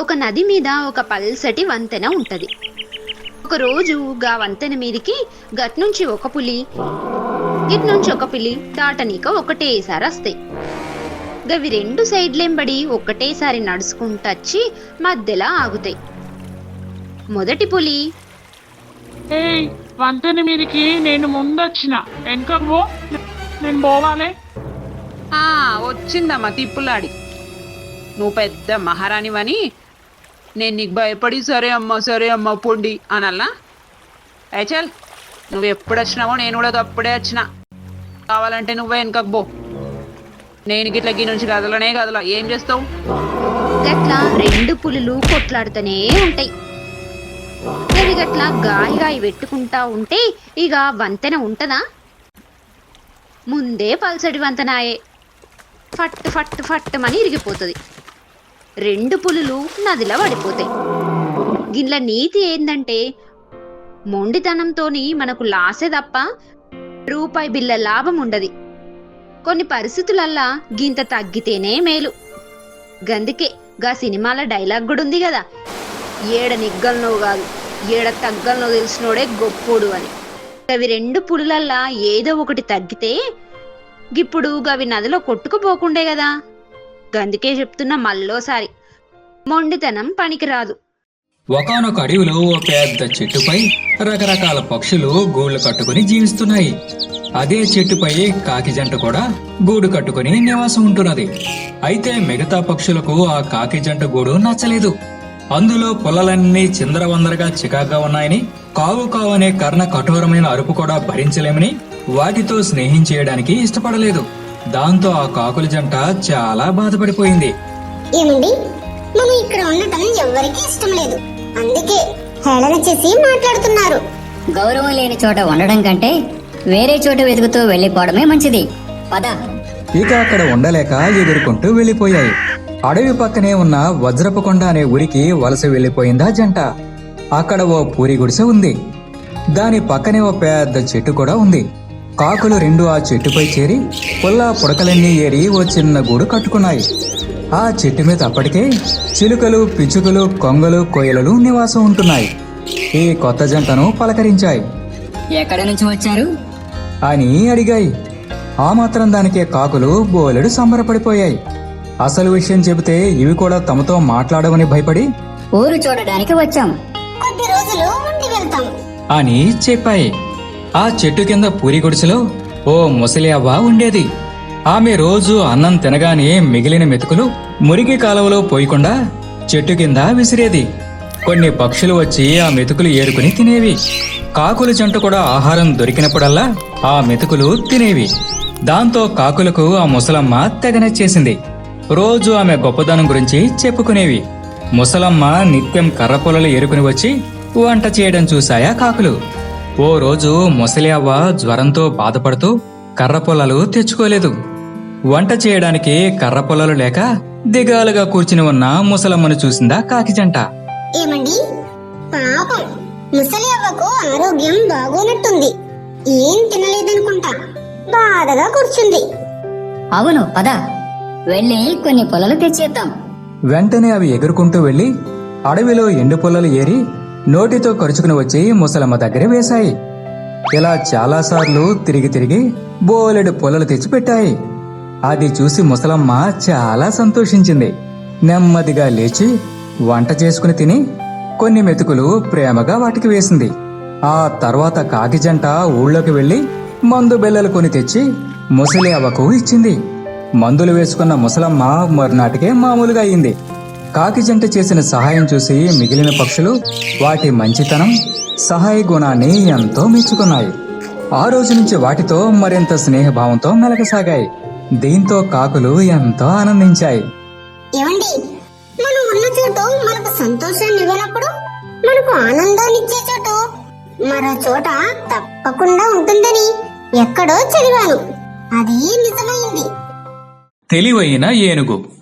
ఒక నది మీద ఒక పల్సటి వంతెన ఉంటది. ఒక రోజు గా వంతెన మీదికి గట్నుంచి ఒక పులి గిట్నుంచి ఒక పులి దాటనీక ఒకటేసారి వస్తాయి. గవి రెండు సైడ్లెంబడి ఒకటేసారి నడుచుకుంటచ్చి మధ్యలో ఆగుతాయి. మొదటి పులి ఏయ్ వంతెన మీదకి నేను ముందొచ్చిన. వెనకకు పో. నేను పోవాలి. ఆ వచ్చిందమ్మా తిప్పులాడి. నువ్వు పెద్ద మహారాణివని నేను నీకు భయపడి సరే అమ్మ సరే అమ్మ పొండి అనల్లా చల్ నువ్వు ఎప్పుడు వచ్చినావో నేను కూడా అప్పుడే వచ్చిన. కావాలంటే నువ్వే వెనకకు పో. నేను గిట్ల గీ నుంచి కదలనే కదల. ఏం చేస్తావు? గట్ల రెండు పులులు కొట్లాడుతూనే ఉంటాయి. అవి గట్లా గాయి గాయి పెట్టుకుంటా ఉంటే ఇక వంతెన ఉంటదా? ముందే పల్సడి వంతెనాయే. ఫట్ ఫట్ ఫట్ అని ఇరిగిపోతుంది. రెండు పులులు నదిలో పడిపోతాయి. గిట్ల నీతి ఏందంటే మొండితనంతోని మనకు లాసే తప్ప రూపాయి బిల్ల లాభం ఉండదు. కొన్ని పరిస్థితులల్లా గింత తగ్గితేనే మేలు. గందుకే గా సినిమాల డైలాగ్ కూడా ఉంది కదా. ఏడ నిగ్గలనో కాదు ఏడ తగ్గలనో తెలిసినోడే గొప్పోడు అని. అవి రెండు పులులల్లా ఏదో ఒకటి తగ్గితే గిప్పుడు గవి నదిలో కొట్టుకుపోకుండే కదా. గందుకే చెప్తున్నా మళ్ళోసారి. మొండితనం పనికిరాదు. ఒకానొక అడవిలో ఓ పెద్ద చెట్టుపై రకరకాల పక్షులు గూళ్ళు కట్టుకుని జీవిస్తున్నాయి. అదే చెట్టుపై కాకి జంట కూడా గూడు కట్టుకుని నివాసం ఉంటున్నది. అయితే మిగతా పక్షులకు ఆ కాకి జంట గూడు నచ్చలేదు. అందులో పొలలన్నీ చిందరవందరగా చికాగా ఉన్నాయని కావు కావు అనే కర్ణ కఠోరమైన అరుపు కూడా భరించలేమని వాటితో స్నేహం చేయడానికి ఇష్టపడలేదు. దాంతో ఆ కాకుల జంట చాలా బాధపడిపోయింది. ఏమండి? మనం ఇక్కడ ఉండటం ఎవ్వరికీ ఇష్టం లేదు. అందుకే హేళన చేసి మాట్లాడుతున్నారు. గౌరవం లేని చోట ఉండడం కంటే వేరే చోట వెతుకుతూ వెళ్ళిపోవడమే మంచిది. పద. ఇక అక్కడ ఉండలేక ఎగురుకుంటూ వెళ్ళిపోయాయి అడవి పక్కనే ఉన్న వజ్రపు కొండ అనే ఊరికి వలస వెళ్ళిపోయిందా జంట. అక్కడ ఓ పూరి గుడిసె ఉంది. దాని పక్కనే ఓ పెద్ద చెట్టు కూడా ఉంది. కాకులు రెండు ఆ చెట్టుపై చేరి పుల్లా పుడకలన్నీ ఏరి ఓ చిన్న గూడు కట్టుకున్నాయి. ఆ చెట్టు మీద అప్పటికే చిలుకలు పిచ్చుకలు కొంగలు కోయలలు నివాసం ఉంటున్నాయి. ఈ కొత్త జంటను పలకరించాయి. ఎక్కడి నుంచి వచ్చారు? అని అడిగాయి. ఆ మాత్రం దానికే కాకులు బోలెడు సంబరపడిపోయాయి. అసలు విషయం చెబితే ఇవి కూడా తమతో మాట్లాడమని భయపడి ఊరు చూడడానికి వచ్చాం. కొద్ది రోజులు ఉండి వెళ్తాం. అని చెప్పాయి. ఆ చెట్టు కింద పూరి గుడిసెలో ఓ ముసలి అవ్వ ఉండేది. ఆమె రోజు అన్నం తినగానే మిగిలిన మెతుకులు మురికి కాలువలో పోయకుండా చెట్టు కింద విసిరేది. కొన్ని పక్షులు వచ్చి ఆ మెతుకులు ఏరుకుని తినేవి. కాకుల జంట కూడా ఆహారం దొరికినప్పుడల్లా ఆ మెతుకులు తినేవి. దాంతో కాకులకు ఆ ముసలమ్మ తెగనచ్చేసింది రోజు ఆమె గొప్పదనం గురించి చెప్పుకునేవి. ముసలమ్మ నిత్యం కర్ర పొలలు ఏరుకుని వచ్చి వంట చేయడం చూశాయా కాకులు? ఓ రోజు ముసలి అవ్వ జ్వరంతో బాధపడుతూ కర్ర పొలలు తెచ్చుకోలేదు. వంట చేయడానికి కర్ర పొలలు లేక దిగాలుగా కూర్చుని ఉన్న ముసలమ్మను చూసిందా కాకి జంట. ఏమండి? పాపం. ముసలి అవ్వకు ఆరోగ్యం బాగోనట్టుంది. ఏం తినలేదనుకుంటా. బాధగా కూర్చుంది. అవును పద. వెళ్ళి కొన్ని పొలలు తెచ్చేద్దాం. వెంటనే అవి ఎగురుకుంటూ వెళ్ళి అడవిలో ఎండు పొలలు ఏరి నోటితో కరుచుకుని వచ్చి ముసలమ్మ దగ్గర వేశాయి. ఇలా చాలాసార్లు తిరిగి తిరిగి బోలెడు పొలలు తెచ్చిపెట్టాయి. అది చూసి ముసలమ్మ చాలా సంతోషించింది. నెమ్మదిగా లేచి వంట చేసుకుని తిని కొన్ని మెతుకులు ప్రేమగా వాటికి వేసింది. ఆ తర్వాత కాకి జంట ఊళ్ళోకి వెళ్ళి మందు బిల్లలు కొని తెచ్చి ముసలి అవ్వకు ఇచ్చింది. మందులు వేసుకున్న ముసలమ్మ మరునాటికే మామూలుగా అయింది. కాకి జంట చేసిన సహాయం చూసి మిగిలిన పక్షులు వాటి మంచితనం సహాయ గుణాన్ని ఎంతో మెచ్చుకున్నాయి. ఆ రోజు నుంచి వాటితో మరింత స్నేహభావంతో మెలగసాగాయి. దీంతో కాకులు ఎంతో ఆనందించాయి. ఏమండి మనం ఉన్న చోటు మనకు సంతోషాన్ని ఇవ్వనప్పుడు మనకు ఆనందాన్ని ఇచ్చే చోటు మరో చోట తప్పకుండా ఉంటుందని ఎక్కడో చదివాను. అది నిజమైంది. తెలివైన ఏనుగు.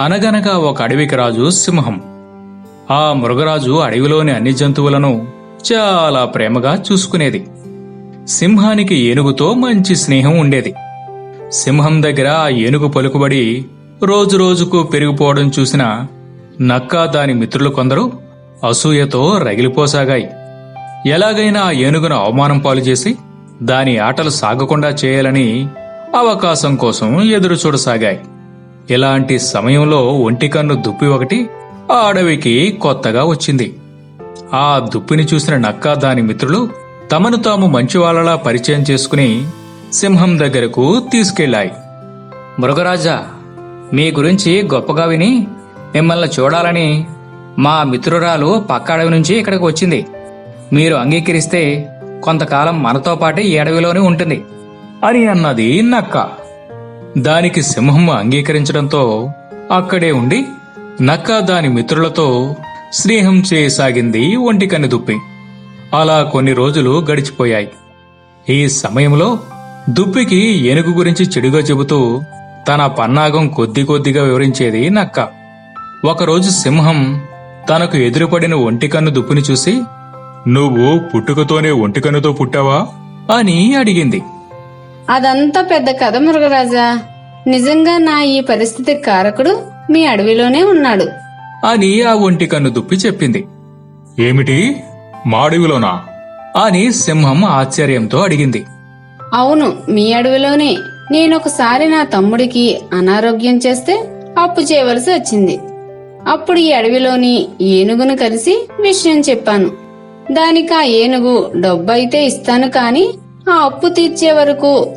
అనగనగా ఒక అడవికి రాజు సింహం. ఆ మృగరాజు అడవిలోని అన్ని జంతువులను చాలా ప్రేమగా చూసుకునేది. సింహానికి ఏనుగుతో మంచి స్నేహం ఉండేది. సింహం దగ్గర ఆ ఏనుగు పలుకుబడి రోజు రోజుకు పెరిగిపోవడం చూసిన నక్క దాని మిత్రులు కొందరు అసూయతో రగిలిపోసాగాయి. ఎలాగైనా ఆ ఏనుగును అవమానం పాలు చేసి దాని ఆటలు సాగకుండా చేయాలని అవకాశం కోసం ఎదురు చూడసాగాయి ఇలాంటి సమయంలో ఒంటికన్ను దుప్పి ఒకటి ఆ అడవికి కొత్తగా వచ్చింది. ఆ దుప్పిని చూసిన నక్క దాని మిత్రులు తమను తాము మంచివాళ్ళలా పరిచయం చేసుకుని సింహం దగ్గరకు తీసుకెళ్ళాయి మృగరాజా మీ గురించి గొప్పగా విని మిమ్మల్ని చూడాలని మా మిత్రురాలు పక్క అడవి నుంచి ఇక్కడికి వచ్చింది. మీరు అంగీకరిస్తే కొంతకాలం మనతో పాటే ఈ అడవిలోనే ఉంటుంది అని అన్నది నక్క. దానికి సింహం అంగీకరించడంతో అక్కడే ఉండి నక్క దాని మిత్రులతో స్నేహం చేయసాగింది ఒంటికన్ను దుప్పి. అలా కొన్ని రోజులు గడిచిపోయాయి. ఈ సమయంలో దుప్పికి ఏనుగు గురించి చెడుగా చెబుతూ తన పన్నాగం కొద్ది కొద్దిగా వివరించేది నక్క. ఒకరోజు సింహం తనకు ఎదురుపడిన ఒంటికన్ను దుప్పిని చూసి నువ్వు పుట్టుకతోనే ఒంటికన్నుతో పుట్టావా? అని అడిగింది. అదంతా పెద్ద కథ మృగరాజా నిజంగా నా ఈ పరిస్థితి కారకుడు మీ అడవిలోనే ఉన్నాడు. అని ఆ ఒంటికన్ను దుప్పి చెప్పింది. ఏమిటి? మాడివిలోనా అని సింహం ఆశ్చర్యంతో అడిగింది. అవును మీ అడవిలోనే. నేనొకసారి నా తమ్ముడికి అనారోగ్యం చేస్తే అప్పు చేయవలసి వచ్చింది. అప్పుడు ఈ అడవిలోని ఏనుగును కలిసి విషయం చెప్పాను. దానికి ఆ ఏనుగు డబ్బు అయితే ఇస్తాను కాని ఆ అప్పు తీర్చే వరకు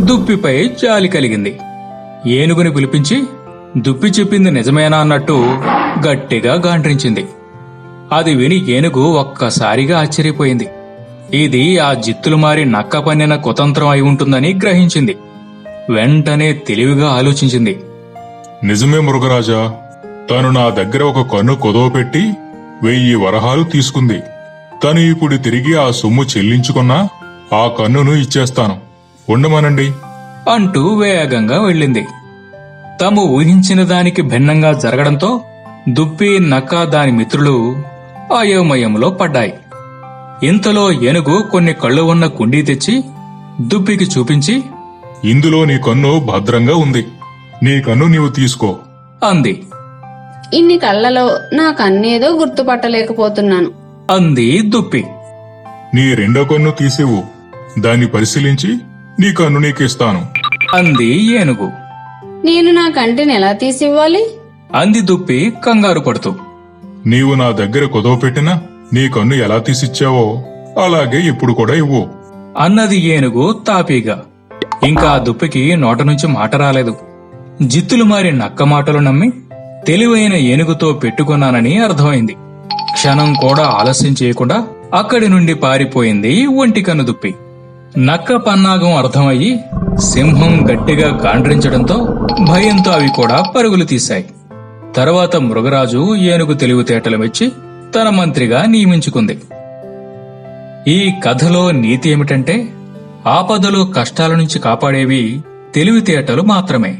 దుప్పిపై జాలి కలిగింది. ఏనుగుని పిలిపించి దుప్పి చెప్పింది నిజమేనా? అన్నట్టు గట్టిగా గాండ్రించింది. అది విని ఏనుగు ఒక్కసారిగా ఆశ్చర్యపోయింది. ఇది ఆ జిత్తులు మారి నక్క పన్నిన కుతంత్రం అయి ఉంటుందని గ్రహించింది. వెంటనే తెలివిగా ఆలోచించింది. నిజమే మృగరాజా. తను నా దగ్గర ఒక కన్ను కొదవ పెట్టి వెయ్యి వరహాలు తీసుకుంది. తను ఇప్పుడు తిరిగి ఆ సొమ్ము చెల్లించుకున్నా ఆ కన్నును ఇచ్చేస్తాను. ఉండమనండి. అంటూ వేగంగా వెళ్ళింది. తాము ఊహించిన దానికి భిన్నంగా జరగడంతో దుప్పి నక్క దాని మిత్రులు అయోమయంలో పడ్డాయి. ఇంతలో ఏనుగు కొన్ని కళ్ళు ఉన్న కుండీ తెచ్చి దుప్పికి చూపించి ఇందులో నీ కన్ను భద్రంగా ఉంది. నీ కన్ను నీవు తీసుకో. అంది. ఇన్ని కళ్ళలో నా కన్నేదో గుర్తుపట్టలేకపోతున్నాను. అంది దుప్పి. నీ రెండో కన్ను తీసేవు. దాన్ని పరిశీలించి నీ కన్ను నీకిస్తాను. అంది ఏనుగు. నేను నా కంటిని ఎలా తీసివ్వాలి? అంది దుప్పి కంగారు పడుతూ. నీవు నా దగ్గర కొదవ పెట్టినా నీ కన్ను ఎలా తీసిచ్చావో అలాగే ఇప్పుడు కూడా ఇవ్వు. అన్నది ఏనుగు తాపీగా. ఇంకా ఆ దుప్పికి నోట నుంచి మాట రాలేదు. జిత్తులు మారి నక్క మాటలు నమ్మి తెలివైన ఏనుగుతో పెట్టుకున్నానని అర్థమైంది. క్షణం కూడా ఆలస్యం చేయకుండా అక్కడి నుండి పారిపోయింది ఒంటికన్ను దుప్పి. నక్క పన్నాగం అర్థమయ్యి సింహం గట్టిగా గాండ్రించడంతో భయంతో అవి కూడా పరుగులు తీశాయి. తర్వాత మృగరాజు ఏనుగు తెలివితేటలు మెచ్చి తన మంత్రిగా నియమించుకుంది. ఈ కథలో నీతి ఏమిటంటే ఆపదలు కష్టాల నుంచి కాపాడేవి తెలివితేటలు మాత్రమే.